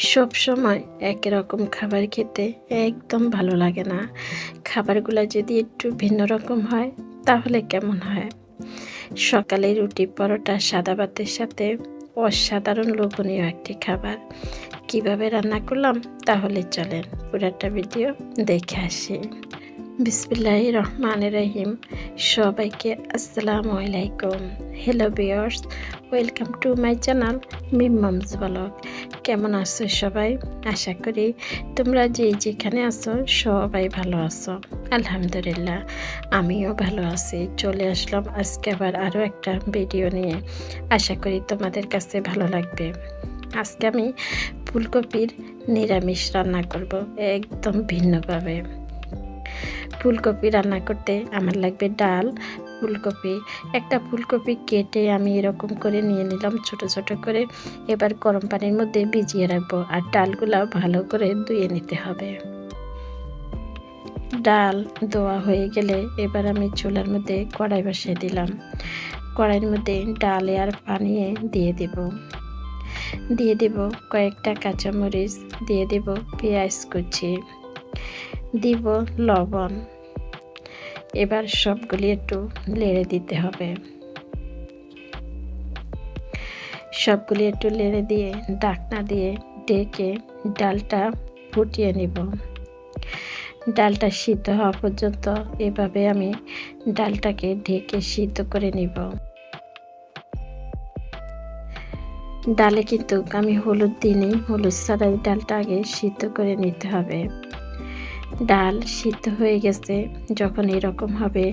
সব সময় একই রকম খাবার খেতে একদম ভালো লাগে না। খাবারগুলো যদি একটু ভিন্ন রকম হয়, তাহলে কেমন হয়? সকালে রুটি পরোটা, সাদা ভাতের সাথে অসাধারণ লোভনীয় একটি খাবার। কীভাবে রান্না করলাম, তাহলে চলেন পুরাটা ভিডিও দেখে আসি। বিসমিল্লাহ রহমান রহিম। সবাইকে আসসালামু আলাইকুম। Hello bears welcome to my channel মিমামস vlog কেমন আছো সবাই? আশা করি তোমরা যে যেখানে আছো সবাই ভালো আছো। আলহামদুলিল্লাহ, আমিও ভালো আছি। চলে আসলাম আজকে আবার আরও একটা ভিডিও নিয়ে। আশা করি তোমাদের কাছে ভালো লাগবে। আজকে আমি ফুলকপির নিরামিষ রান্না করব একদম ভিন্নভাবে। ফুলকপি রান্না করতে আমার লাগবে ডাল, ফুলকপি। একটা ফুলকপি কেটে আমি এরকম করে নিয়ে নিলাম, ছোট ছোট করে। এবার গরম পানির মধ্যে ভিজিয়ে রাখব আর ডালগুলা ভালো করে ধুয়ে নিতে হবে। ডাল ধোয়া হয়ে গেলে এবার আমি চুলার মধ্যে কড়াই বসিয়ে দিলাম। কড়াইয়ের মধ্যে ডালে আর পানি দিয়ে দেব। দিয়ে দেব কয়েকটা কাঁচামরিচ, দিয়ে দেব পেঁয়াজ কুচি। দিব লবণ। এবার সবগুলি একটু লেড়ে দিতে হবে। সবগুলি একটু লেড়ে দিয়ে ডাকনা দিয়ে ডেকে ডালটা ফুটিয়ে নিব। ডালটা সিদ্ধ হওয়া পর্যন্ত এভাবে আমি ডালটাকে ঢেকে সিদ্ধ করে নিব। ডালে কিন্তু আমি হলুদ দিনই হলুদ ছাড়াই ডালটা আগে সিদ্ধ করে নিতে হবে। ডাল সিদ্ধ হয়ে গেছে যখন এরকম হবে,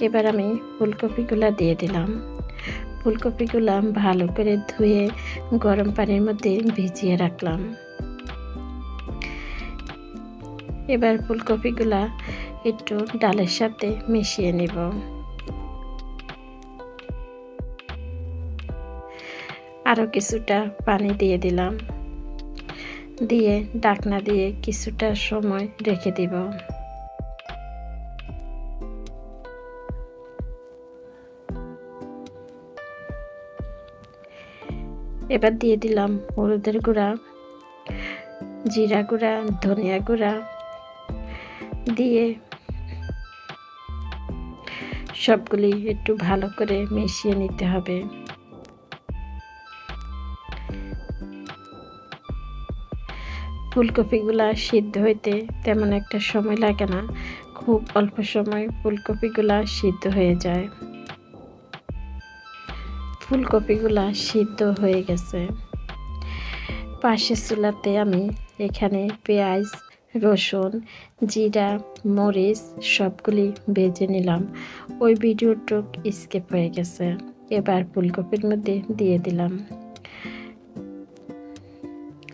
এবার আমি ফুলকপিগুলো দিয়ে দিলাম। ফুলকপিগুলো ভালো করে ধুয়ে গরম পানির মধ্যে ভিজিয়ে রাখলাম। এবার ফুলকপিগুলা একটু ডালের সাথে মিশিয়ে নিব। আরও কিছুটা পানি দিয়ে দিলাম। দিয়ে, ডাকনা দিয়ে কিছুটা সময় রেখে দিব। এবার দিয়ে দিলাম হলুদের গুঁড়া, জিরা গুঁড়া, ধনিয়া গুঁড়া দিয়ে সবগুলি একটু ভালো করে মিশিয়ে নিতে হবে। ফুলকপিগুলা সিদ্ধ হইতে তেমন একটা সময় লাগে না। খুব অল্প সময় ফুলকপিগুলা সিদ্ধ হয়ে যায়। ফুলকপিগুলা সিদ্ধ হয়ে গেছে। পাশের চুলাতে আমি এখানে পেঁয়াজ, রসুন, জিরা, মরিচ সবগুলি বেজে নিলাম। ওই ভিডিওটুক স্কেপ হয়ে গেছে। এবার ফুলকপির মধ্যে দিয়ে দিলাম।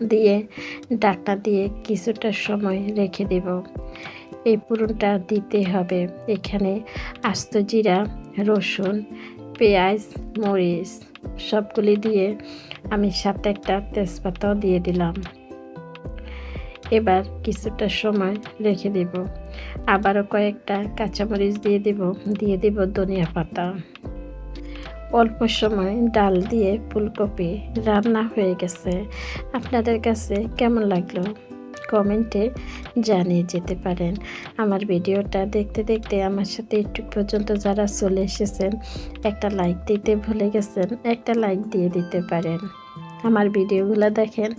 দিয়ে ডাকটা দিয়ে কিছুটা সময় রেখে দেব। এই পুরনটা দিতে হবে। এখানে আস্ত জিরা, রসুন, পেঁয়াজ, মরিচ সবগুলি দিয়ে আমি সাথে একটা তেজপাতাও দিয়ে দিলাম। এবার কিছুটা সময় রেখে দেব। আবারও কয়েকটা কাঁচামরিচ দিয়ে দেব দিয়ে দেব ধনিয়া পাতা। অল্প সময় ডাল দিয়ে ফুলকপি রান্না হয়ে গেছে। আপনাদের কাছে কেমন লাগল? কমেন্টে জানিয়ে যেতে পারেন। আমার ভিডিওটা দেখতে দেখতে আমার সাথে একটু পর্যন্ত যারা চলে এসেছেন, একটা লাইক দিতে ভুলে গেছেন, একটা লাইক দিয়ে দিতে পারেন। আমার ভিডিওগুলো দেখেন,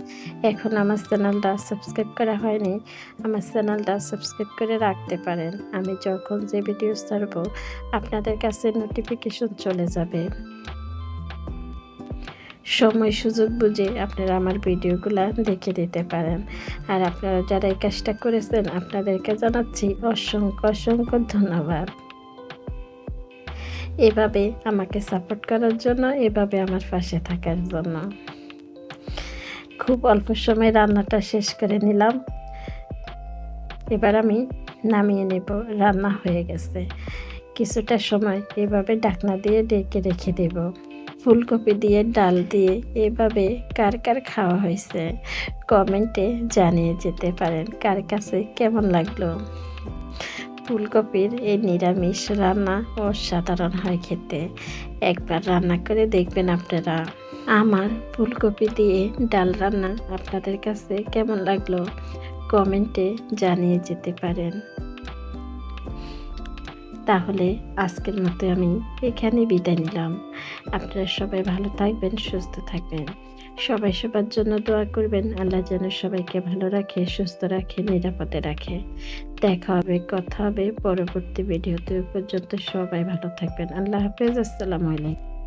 এখন আমার চ্যানেলটা সাবস্ক্রাইব করা হয়নি, আমার চ্যানেলটা সাবস্ক্রাইব করে রাখতে পারেন। আমি যখন যে ভিডিও ছাড়বো, আপনাদের কাছে নোটিফিকেশন চলে যাবে। সময় সুযোগ বুঝে আপনারা আমার ভিডিওগুলো দেখে দিতে পারেন। আর আপনারা যারা এই কাজটা করেছেন, আপনাদেরকে জানাচ্ছি অসংখ্য অসংখ্য ধন্যবাদ। এভাবে আমাকে সাপোর্ট করার জন্য, এভাবে আমার পাশে থাকার জন্য। খুব অল্প সময় রান্নাটা শেষ করে নিলাম। এবার আমি নামিয়ে নেব। রান্না হয়ে গেছে। কিছুটা সময় এভাবে ডাকনা দিয়ে ডেকে রেখে দেব। ফুলকপি দিয়ে, ডাল দিয়ে এভাবে কার কার খাওয়া হয়েছে কমেন্টে জানিয়ে যেতে পারেন কার কাছে কেমন লাগল। ফুলকপির এই নিরামিষ রান্না অসাধারণ হয় খেতে। একবার রান্না করে দেখবেন আপনারা। আমার ফুলকপি দিয়ে ডাল রান্না আপনাদের কাছে কেমন লাগল? কমেন্টে জানিয়ে যেতে পারেন। তাহলে আজকের মতো আমি এখানে বিদায় নিলাম। আপনারা সবাই ভালো থাকবেন, সুস্থ থাকবেন। সবাই সবার জন্য দোয়া করবেন, আল্লাহ যেন সবাইকে ভালো রাখে, সুস্থ রাখে, নিরাপদে রাখে। দেখা হবে, কথা হবে। পরবর্তী ভিডিওতে পর্যন্ত সবাই ভালো থাকবেন। আল্লাহ হাফেজ, আসসালামু আলাইকুম।